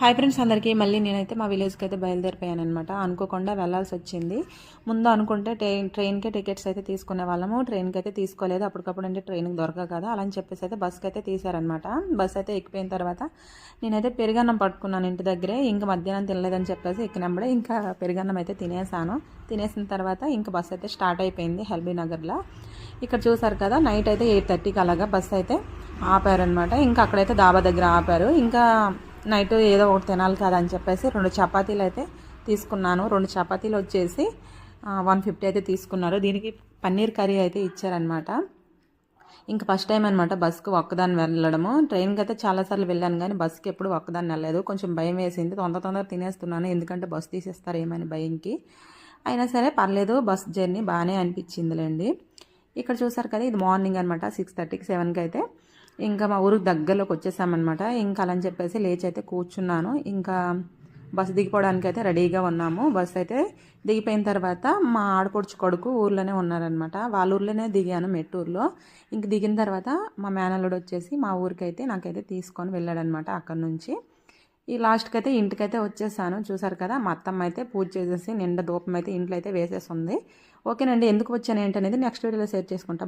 Hi friends అందరికీ మళ్ళీ నేనైతే మా విలేజ్కి అయితే బయలుదేరిపోయాను అనమాట అనుకోకుండా వెళ్ళాల్సి వచ్చింది ముందు అనుకుంటే ట్రైన్ ట్రైన్కే టికెట్స్ అయితే తీసుకునే వాళ్ళము. ట్రైన్కి అయితే తీసుకోలేదు. అప్పటికప్పుడు అంటే ట్రైన్కి దొరక కదా. అలా అని చెప్పేసి అయితే బస్కి అయితే తీశారనమాట బస్ అయితే ఎక్కిపోయిన తర్వాత నేనైతే పెరుగన్నం పట్టుకున్నాను ఇంటి దగ్గరే. ఇంకా మధ్యాహ్నం తినలేదని చెప్పేసి ఎక్కినప్పుడే ఇంకా పెరుగన్నం అయితే తినేసాను. తినేసిన తర్వాత ఇంకా బస్ అయితే స్టార్ట్ అయిపోయింది హెల్బీ నగర్లో. ఇక్కడ చూసారు కదా నైట్ అయితే ఎయిట్ థర్టీకి అలాగా బస్ అయితే ఆపారనమాట ఇంకా అక్కడైతే దాబా దగ్గర ఆపారు. ఇంకా నైట్ ఏదో ఒకటి తినాలి కదా అని చెప్పేసి రెండు చపాతీలు అయితే తీసుకున్నాను. రెండు చపాతీలు వచ్చేసి వన్ ఫిఫ్టీ అయితే తీసుకున్నారు. దీనికి పన్నీర్ కర్రీ అయితే ఇచ్చారనమాట ఇంకా ఫస్ట్ టైం అనమాట బస్సుకు ఒక్కదాన్ని వెళ్ళడము. ట్రైన్కి అయితే చాలాసార్లు వెళ్ళాను కానీ బస్సుకి ఎప్పుడు ఒక్కదాన్ని వెళ్ళలేదు. కొంచెం భయం వేసింది. తొందర తొందర తినేస్తున్నాను. ఎందుకంటే బస్సు తీసేస్తారు ఏమని భయంకి. అయినా సరే పర్లేదు బస్ జర్నీ బాగానే అనిపించిందిలేండి. ఇక్కడ చూసారు కదా ఇది మార్నింగ్ అనమాట సిక్స్ థర్టీకి సెవెన్కి అయితే ఇంకా మా ఊరికి దగ్గరలోకి వచ్చేసామన్నమాట. ఇంకా అలా అని చెప్పేసి లేచి అయితే కూర్చున్నాను. ఇంకా బస్సు దిగిపోవడానికి అయితే రెడీగా ఉన్నాము. బస్సు అయితే దిగిపోయిన తర్వాత మా ఆడపడుచు కొడుకు ఊర్లోనే ఉన్నారనమాట వాళ్ళ ఊర్లోనే దిగాను మెట్టూరులో. ఇంక దిగిన తర్వాత మా మేనల్లుడు వచ్చేసి మా ఊరికైతే నాకైతే తీసుకొని వెళ్ళాడనమాట అక్కడ నుంచి. ఈ లాస్ట్కి అయితే ఇంటికైతే వచ్చేసాను. చూసారు కదా మా అత్తమ్మ అయితే పూజ చేసేసి నిండా దూపం అయితే ఇంట్లో అయితే వేసేసి ఉంది ఓకేనండి ఎందుకు వచ్చాను ఏంటనేది నెక్స్ట్ వీడియోలో షేర్ చేసుకుంటా.